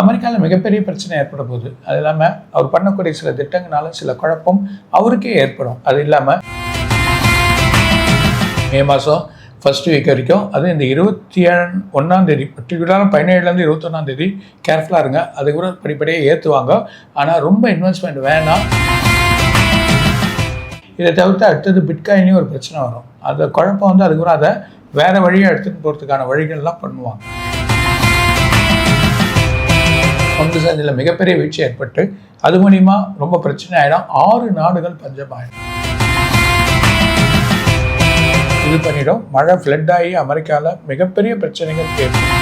அமெரிக்காவில் மிகப்பெரிய பிரச்சனை ஏற்பட போகுது. அது இல்லாமல் அவர் பண்ணக்கூடிய சில திட்டங்களால சில குழப்பம் அவருக்கே ஏற்படும். அது இல்லாமல் மே மாதம் ஃபஸ்ட் வீக் வரைக்கும் அது இந்த இருபத்தி ஏழு ஒன்றாம் தேதி பர்டிகுலராக பதினேழுலேருந்து இருபத்தொன்னாம் தேதி கேர்ஃபுல்லாக இருங்க. அதுக்கப்புறம் படிப்படியாக ஏற்றுவாங்க ஆனால் ரொம்ப இன்வெஸ்ட்மெண்ட் வேணாம். இதை தவிர்த்து அடுத்தது பிட்காயின்லேயும் ஒரு பிரச்சனை வரும். அந்த குழப்பம் வந்து அதுக்கப்புறம் அதை வேறு வழியாக எடுத்துகிட்டு போகிறதுக்கான வழிகள்லாம் பண்ணுவாங்க. பங்கு சந்தையில் மிகப்பெரிய வீழ்ச்சி ஏற்பட்டு அது மூலிமா ரொம்ப பிரச்சனை ஆகிடும் ஆறு நாடுகள் பஞ்சமாயிடும் இது பண்ணிடும். மழை ஃப்ளட் ஆகி அமெரிக்காவில் மிகப்பெரிய பிரச்சனைகள் ஏற்படும்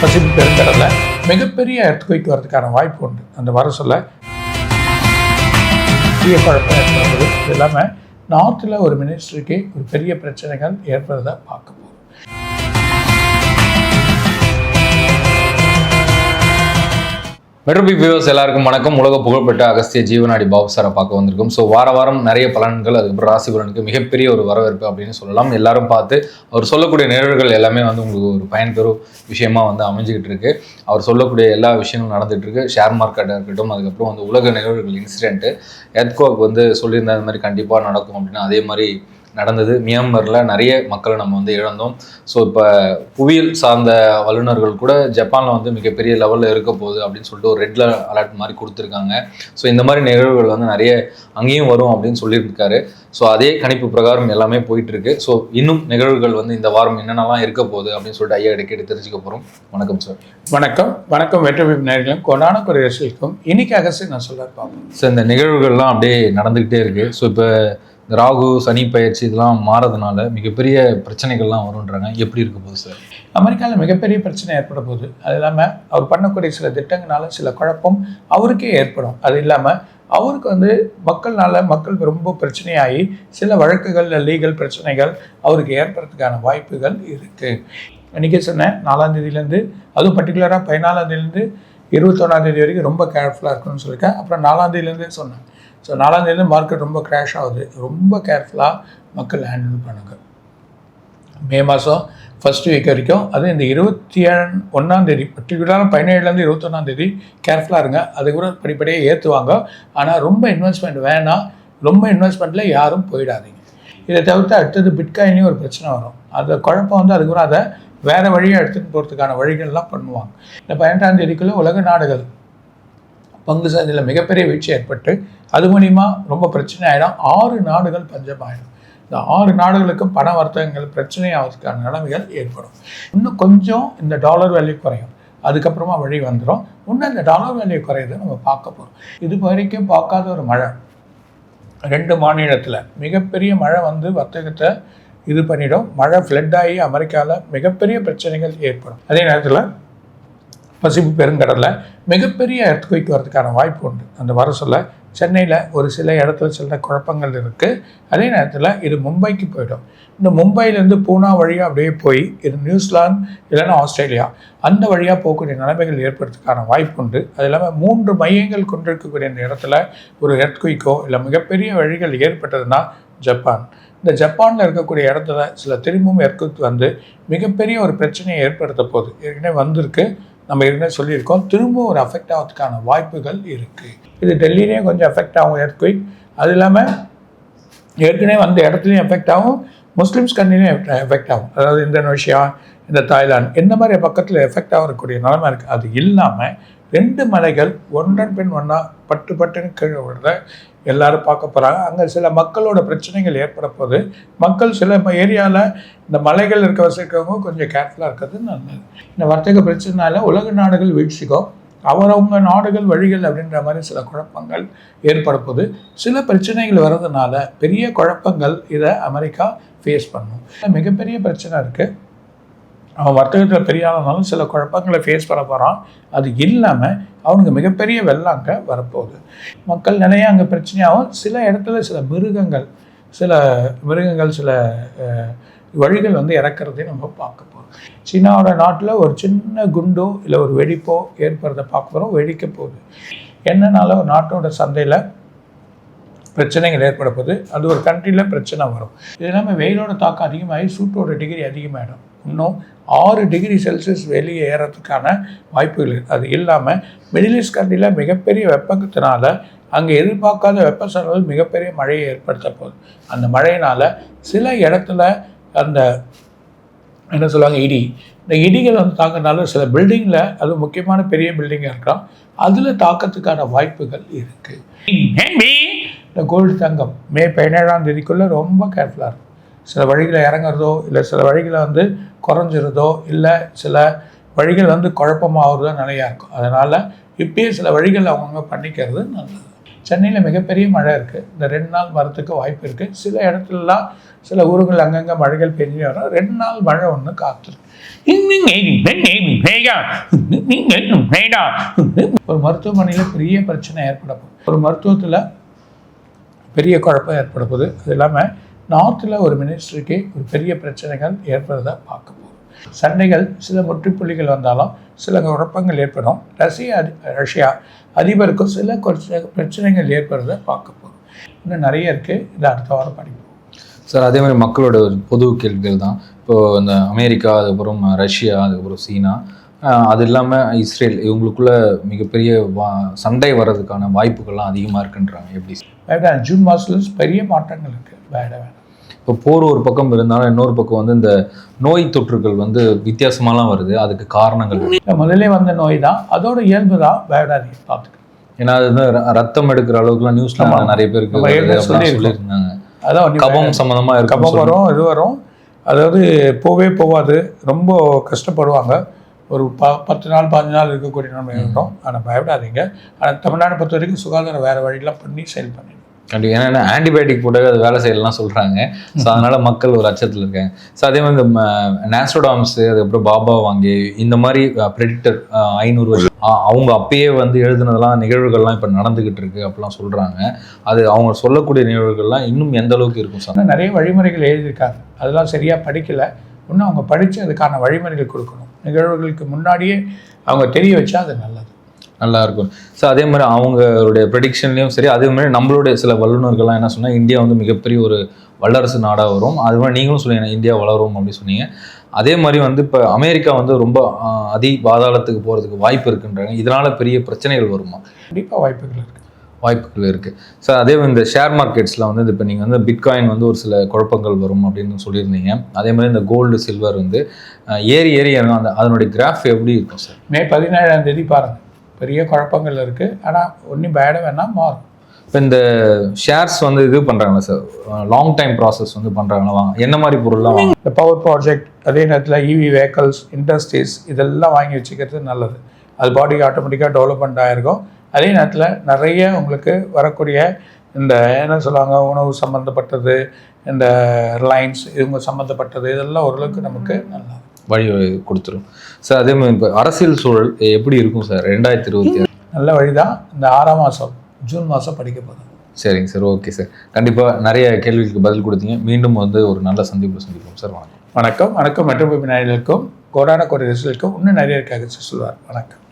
பசிபிக் பெருங்கடலில் மிகப்பெரிய எர்த்குவிக் வரதுக்கான வாய்ப்பு உண்டு. அந்த வர சொல்ல குழப்பம் ஏற்படுறது இது இல்லாமல் நார்த்தில் ஒரு மினிஸ்டருக்கு ஒரு பெரிய பிரச்சனைகள் ஏற்படுறதை பார்க்க போகிறோம் மெட்ரோபி வியூவர்ஸ் எல்லாருக்கும் வணக்கம். உலக புகழ்பெற்ற அகஸ்திய ஜீவனாடி பாபு சாரை பார்க்க வந்திருக்கும். ஸோ வார வாரம் நிறைய பலன்கள் அதுக்கப்புறம் ராசிபலனுக்கு மிகப்பெரிய ஒரு வரவேற்பு அப்படின்னு சொல்லலாம். எல்லாரும் பார்த்து அவர் சொல்லக்கூடிய நிகழ்வுகள் எல்லாமே வந்து உங்களுக்கு ஒரு பயன்பெறும் விஷயமா வந்து அமைஞ்சுக்கிட்டு இருக்கு. அவர் சொல்லக்கூடிய எல்லா விஷயங்களும் நடந்துட்டு இருக்கு ஷேர் மார்க்கெட்டாக இருக்கட்டும் அதுக்கப்புறம் வந்து உலக நிகழ்வுகள் இன்சிடென்ட்டு எத்கோக் வந்து சொல்லியிருந்த மாதிரி கண்டிப்பாக நடக்கும் அப்படின்னா அதே மாதிரி நடந்தது. மியான்மரில் நிறைய மக்களை நம்ம வந்து இழந்தோம். ஸோ இப்போ புவியியல் சார்ந்த வல்லுநர்கள் கூட ஜப்பானில் வந்து மிகப்பெரிய லெவலில் இருக்க போகுது அப்படின்னு சொல்லிட்டு ஒரு ரெட் அலர்ட் மாதிரி கொடுத்துருக்காங்க. ஸோ இந்த மாதிரி நிகழ்வுகள் வந்து நிறைய அங்கேயும் வரும் அப்படின்னு சொல்லியிருக்காரு. ஸோ அதே கணிப்பு பிரகாரம் எல்லாமே போயிட்டு இருக்கு ஸோ இன்னும் நிகழ்வுகள் வந்து இந்த வாரம் என்னென்னலாம் இருக்க போகுது அப்படின்னு சொல்லிட்டு ஐயா கேட்டு தெரிஞ்சுக்க போகிறோம் வணக்கம் சார் வணக்கம். வணக்கம் வெற்றி நேர்களும் கொண்டான குறையரசுக்கும் இன்னைக்கு அகசி நான் சொல்ல பார்ப்போம். ஸோ இந்த நிகழ்வுகள்லாம் அப்படியே நடந்துக்கிட்டே இருக்கு. ஸோ இப்போ ராகு சனி பயிற்சி இதெல்லாம் மாறதுனால மிகப்பெரிய பிரச்சனைகள்லாம் வரும்ன்றாங்க. எப்படி இருக்க போகுது சார்? அமெரிக்காவில் மிகப்பெரிய பிரச்சனை ஏற்பட போகுது. அது இல்லாமல் அவர் பண்ணக்கூடிய சில திட்டங்களால சில குழப்பம் அவருக்கே ஏற்படும். அது இல்லாமல் அவருக்கு வந்து மக்கள்னால மக்கள் ரொம்ப பிரச்சனையாகி சில வழக்குகள் லீகல் பிரச்சனைகள் அவருக்கு ஏற்படுறதுக்கான வாய்ப்புகள் இருக்குது இன்றைக்கி சொன்னேன் நாலாம் தேதியிலேருந்து அதுவும் பர்டிகுலராக பதினாலாம் தேதியிலேருந்து இருபத்தொன்னாம் தேதி வரைக்கும் ரொம்ப கேர்ஃபுல்லாக இருக்கணும்னு சொல்லியிருக்கேன். அப்புறம் நாலாம் தேதியிலேருந்தே சொன்னேன். ஸோ நாலாந்தேதி மார்க்கெட் ரொம்ப கிராஷ் ஆகுது. ரொம்ப கேர்ஃபுல்லாக மக்கள் ஹேண்டில் பண்ணுங்கள் மே மாதம் ஃபர்ஸ்ட் வீக் வரைக்கும் அதுவும் இந்த இருபத்தி ஏழு ஒன்றாம் தேதி பர்டிகுலராக பதினேழுலேருந்து இருபத்தொன்னாந்தேதி கேர்ஃபுல்லாக இருங்க. அதுக்கப்புறம் படிப்படியாக ஏற்றுவாங்க ஆனால் ரொம்ப இன்வெஸ்ட்மெண்ட் வேணாம் ரொம்ப இன்வெஸ்ட்மெண்ட்டில் யாரும் போயிடாதீங்க. இதை தவிர்த்து அடுத்தது பிட்காயின்லேயும் ஒரு பிரச்சனை வரும். அந்த குழப்பம் வந்து அதுக்கப்புறம் அதை வேறு வழியாக எடுத்துகிட்டு போகிறதுக்கான வழிகள்லாம் பண்ணுவாங்க. இந்த பதினெட்டாம் தேதிக்குள்ளே உலக நாடுகள் பங்கு சந்தையில் மிகப்பெரிய வீழ்ச்சி ஏற்பட்டு அது மூலிமா ரொம்ப பிரச்சனை ஆகிடும் ஆறு நாடுகள் பஞ்சமாயிடும் இந்த ஆறு நாடுகளுக்கும் பண வர்த்தகங்கள் பிரச்சனை ஆகிறதுக்கான நிலைமைகள் ஏற்படும். இன்னும் கொஞ்சம் இந்த டாலர் வேல்யூ குறையும். அதுக்கப்புறமா வழி வந்துடும் இன்னும் இந்த டாலர் வேல்யூ குறையுது நம்ம பார்க்க போகிறோம் இது வரைக்கும் பார்க்காத ஒரு மழை. ரெண்டு மாநிலத்தில் மிகப்பெரிய மழை வந்து வர்த்தகத்தை இது பண்ணிடும். மழை ஃப்ளட் ஆகி அமெரிக்காவில் மிகப்பெரிய பிரச்சனைகள் ஏற்படும். அதே நேரத்தில் பசிபிக் பெருங்கடலில் மிகப்பெரிய எர்த்குவிக் வரதுக்கான வாய்ப்பு உண்டு. அந்த வர சொல்ல சென்னையில் ஒரு சில இடத்துல சில குழப்பங்கள் இருக்குது அதே நேரத்தில் இது மும்பைக்கு போயிடும். இந்த மும்பையிலேருந்து பூனா வழியாக அப்படியே போய் இது நியூசிலாந்து இல்லைன்னா ஆஸ்திரேலியா அந்த வழியாக போகக்கூடிய நிலைமைகள் ஏற்படுறதுக்கான வாய்ப்பு உண்டு. அது இல்லாமல் மூன்று மையங்கள் கொண்டிருக்கக்கூடிய இந்த இடத்துல ஒரு எர்த்குவிக்கோ இல்லை மிகப்பெரிய வழிகள் ஏற்பட்டதுன்னா ஜப்பான். இந்த ஜப்பானில் இருக்கக்கூடிய இடத்துல சில திரும்பவும் எர்க்குவிக் வந்து மிகப்பெரிய ஒரு பிரச்சனையை ஏற்படுத்த போகுது. ஏற்கனவே வந்திருக்கு. நம்ம ஏற்கனவே சொல்லியிருக்கோம் திரும்ப ஒரு அஃபெக்ட் ஆகிறதுக்கான வாய்ப்புகள் இருக்குது இது டெல்லியிலேயும் கொஞ்சம் எஃபெக்ட் ஆகும் எர்த்குவிக் அது இல்லாமல் ஏற்கனவே வந்த இடத்துலையும் எஃபெக்ட் ஆகும் முஸ்லீம்ஸ் கண்ணிலையும் எஃபெக்ட் ஆகும். அதாவது இந்தோனேஷியா இந்த தாய்லாந்து இந்த மாதிரி பக்கத்தில் எஃபெக்ட் ஆகக்கூடிய நிலைமை இருக்குது அது இல்லாமல் ரெண்டு மலைகள் ஒன்றன் பின் ஒன்றா பட்டு பட்டுன்னு கீழே விழுத எல்லாரும் பார்க்க போகிறாங்க அங்கே சில மக்களோட பிரச்சனைகள் ஏற்பட போது மக்கள் சில ஏரியாவில் இந்த மலைகள் இருக்க வசிக்கிறவங்க கொஞ்சம் கேர்ஃபுல்லாக இருக்கிறது நல்லது. இந்த வர்த்தக பிரச்சனைனால உலக நாடுகள் வீழ்ச்சிக்கும் அவரவங்க நாடுகள் வழிகள் அப்படின்ற மாதிரி சில குழப்பங்கள் ஏற்பட போது சில பிரச்சனைகள் வர்றதுனால பெரிய குழப்பங்கள் இதை அமெரிக்கா ஃபேஸ் பண்ணும். மிகப்பெரிய பிரச்சனை இருக்குது அவன் வர்த்தகத்தில் பெரிய ஆளானாலும் சில குழப்பங்களை ஃபேஸ் பண்ண போகிறான் அது இல்லாமல் அவனுக்கு மிகப்பெரிய வெள்ளம் அங்கே வரப்போகுது. மக்கள் நிறைய அங்கே பிரச்சனையாகும். சில இடத்துல சில மிருகங்கள் சில மிருகங்கள் சில வழிகள் வந்து இறக்கிறதையும் நம்ம பார்க்க போகிறோம் சீனாவோட நாட்டில் ஒரு சின்ன குண்டோ இல்லை ஒரு வெடிப்போ ஏற்படுறத பார்க்க போகிறோம் வெடிக்க போகுது. என்னனால ஒரு நாட்டோட சந்தையில் பிரச்சனைகள் ஏற்பட போகுது. அது ஒரு கண்ட்ரியில் பிரச்சனை வரும். இது இல்லாமல் வெயிலோட தாக்கம் அதிகமாகி சூட்டோட டிகிரி அதிகமாகிடும் இன்னும் ஆறு டிகிரி செல்சியஸ் வெளியே ஏறத்துக்கான வாய்ப்புகள் இருக்குது அது இல்லாமல் மிடில் ஈஸ்ட் கண்ட்ரியில் மிகப்பெரிய வெப்பத்தினால அங்கே எதிர்பார்க்காத வெப்பசலங்கள் மிகப்பெரிய மழையை ஏற்படுத்த போகுது. அந்த மழையினால் சில இடத்துல அந்த என்ன சொல்லுவாங்க இடி. இந்த இடிகள் வந்து தாங்கினால சில பில்டிங்கில் அது முக்கியமான பெரிய பில்டிங்காக இருக்கலாம். அதில் தாக்கத்துக்கான வாய்ப்புகள் இருக்குது இந்த கோல்டு தங்கம் மே பதினேழாம் தேதிக்குள்ளே ரொம்ப கேர்ஃபுல்லாக இருக்கும். சில வழிகளை இறங்குறதோ இல்லை சில வழிகளை வந்து குறைஞ்சிருதோ இல்லை சில வழிகள் வந்து குழப்பமாகிறதோ நிறையா இருக்கும். அதனால் இப்பயே சில வழிகள் அவங்கவுங்க பண்ணிக்கிறது நல்லது. சென்னையில் மிகப்பெரிய மழை இருக்குது இந்த ரெண்டு நாள் வரத்துக்கு வாய்ப்பு இருக்குது சில இடத்துலலாம் சில ஊருகள் அங்கங்கே மழைகள் பெஞ்சு வரும் ரெண்டு நாள் மழை ஒன்று காத்துருக்கு. ஒரு மருத்துவமனையில் பெரிய பிரச்சனை ஏற்பட போகுது. ஒரு மருத்துவத்தில் பெரிய குழப்பம் ஏற்பட போகுது. அது இல்லாமல் நார்த்தில் ஒரு மினிஸ்ட்ரிக்கு ஒரு பெரிய பிரச்சனைகள் ஏற்படுறதை பார்க்க போகிறோம் சண்டைகள் சில முற்றுப்புள்ளிகள் வந்தாலும் சில குழப்பங்கள் ஏற்படும். ரஷ்யா ரஷ்யா அதிபருக்கும் சில பிரச்சனைகள் ஏற்படுறதை பார்க்க போகிறோம் இன்னும் நிறைய இருக்குது இதை அடுத்த வாரம் படிப்போம். சார் அதே மாதிரி மக்களோட பொது கேள்விகள் தான். இப்போது இந்த அமெரிக்கா அதுக்கப்புறம் ரஷ்யா அதுக்கப்புறம் சீனா அது இல்லாமல் இஸ்ரேல் இவங்களுக்குள்ள மிகப்பெரிய வா சண்டை வர்றதுக்கான வாய்ப்புகள்லாம் அதிகமாக இருக்குன்றாங்க. எப்படி வேண்டாம் ஜூன் மாதத்துல பெரிய மாற்றங்கள் இருக்குது வேண்டாம் வேண்டாம் இப்போ போர் ஒரு பக்கம் இருந்தாலும் இன்னொரு பக்கம் வந்து இந்த நோய் தொற்றுகள் வந்து வித்தியாசமாலாம் வருது. அதுக்கு காரணங்கள் முதல்ல வந்த நோய் தான். அதோட இயல்பு தான் வேடாது பார்த்துக்க ஏன்னா அது ரத்தம் எடுக்கிற அளவுக்குலாம் நியூஸ்ல ஆமா. நிறைய பேருக்கு. சொல்லியிருந்தாங்க. அதான் கபம் சம்மந்தமா இருக்கும் கபம் வரும் இது வரும். அதாவது போவே போகாது. ரொம்ப கஷ்டப்படுவாங்க. ஒரு ப பத்து நாள் பாஞ்சு நாள் இருக்கக்கூடிய நிலைமை இருக்கும் ஆனால் பயப்படாதீங்க. ஆனால் தமிழ்நாடு பொறுத்த வரைக்கும் சுகாதாரம் வேறு வழியெல்லாம் பண்ணி செயல் பண்ணி கண்டிப்பா. ஏன்னா ஆன்டிபயோட்டிக் போட்டாவே அது வேலை செய்யலாம் சொல்றாங்க. ஸோ அதனால மக்கள் ஒரு அச்சத்தில் இருக்காங்க. ஸோ அதே மாதிரி இந்த நேஸ்ட்ரோடாம்ஸ் அதுக்கப்புறம் பாபா வாங்கி இந்த மாதிரி ப்ரெடிக்டர் ஐநூறு வருஷம் அவங்க அப்பயே வந்து எழுதுனதெல்லாம் நிகழ்வுகள்லாம் இப்போ நடந்துகிட்டு இருக்கு அப்படிலாம் சொல்றாங்க. அது அவங்க சொல்லக்கூடிய நிகழ்வுகள்லாம் இன்னும் எந்த அளவுக்கு இருக்கும் சார்? நிறைய வழிமுறைகள் எழுதியிருக்காங்க. அதெல்லாம் சரியாக படிக்கல. இன்னும் அவங்க படித்து அதுக்கான வழிமுறைகள் கொடுக்கணும். நிகழ்வுகளுக்கு முன்னாடியே அவங்க தெரிய வச்சா அது நல்லது. நல்லா இருக்கும் ஸோ அதே மாதிரி அவங்களுடைய ப்ரெடிக்ஷன்லையும் சரி அதே மாதிரி நம்மளுடைய சில வல்லுநர்கள்லாம் என்ன சொன்னா இந்தியா வந்து மிகப்பெரிய ஒரு வல்லரசு நாடாக வரும். அது மாதிரி நீங்களும் சொன்னீங்க இந்தியா வளரும் அப்படின்னு சொன்னீங்க. அதே மாதிரி வந்து இப்போ அமெரிக்கா வந்து ரொம்ப அதி பாதாளத்துக்கு போகிறதுக்கு வாய்ப்பு இருக்குன்றாங்க. இதனால பெரிய பிரச்சனைகள் வருமா? கண்டிப்பாக வாய்ப்புகள் இருக்குது வாய்ப்புகள் இருக்குது ஸோ அதே இந்த ஷேர் மார்க்கெட்ஸில் வந்து இப்போ நீங்கள் வந்து பிட்காயின் வந்து ஒரு சில குழப்பங்கள் வரும் அப்படின்னு சொல்லியிருந்தீங்க. அதே மாதிரி இந்த கோல்டு சில்வர் வந்து ஏறி ஏறி இறங்கும். அந்த அதனுடைய கிராஃப் எப்படி இருக்கும் சார் மே பதினேழாம் தேதி பாருங்கள் பெரிய குழப்பங்கள் இருக்குது ஆனால் ஒன்றும் பயட வேணாம் மாறும். இப்போ இந்த ஷேர்ஸ் வந்து இது பண்ணுறாங்களா சார் லாங் டைம் ப்ராசஸ் வந்து பண்ணுறாங்களா வாங்க. என்ன மாதிரி பொருள்லாம் வாங்க? இந்த பவர் ப்ராஜெக்ட் அதே நேரத்தில் இவி வெஹிக்கல்ஸ் இண்டஸ்ட்ரீஸ் இதெல்லாம் வாங்கி வச்சுக்கிறது நல்லது. அது பாடிக்கு ஆட்டோமேட்டிக்காக டெவலப்மெண்ட் ஆகிருக்கும் அதே நேரத்தில் நிறைய உங்களுக்கு வரக்கூடிய இந்த என்ன சொல்லுவாங்க உணவு சம்மந்தப்பட்டது இந்த ரிலையன்ஸ் இவங்க சம்மந்தப்பட்டது இதெல்லாம் ஓரளவுக்கு நமக்கு நல்லா வழி கொடுத்துரும். சார் அதே மாதிரி இப்போ அரசியல் சூழல் எப்படி இருக்கும் சார்? ரெண்டாயிரத்தி இருபத்தி நல்ல வழி தான் இந்த ஆறாம் மாதம் ஜூன் மாதம் படிக்க போதும் சரிங்க சார் ஓகே சார். கண்டிப்பாக நிறைய கேள்விகளுக்கு பதில் கொடுத்தீங்க. மீண்டும் வந்து ஒரு நல்ல சந்திப்பு சந்திப்போம் சார். வணக்கம். வணக்கம். வணக்கம். மெட்ரோபி நாயர்களுக்கும் கோடான கோடி ரிசல்ட்டுக்கும் இன்னும் நிறைய இருக்காக சொல்லுவார் வணக்கம்.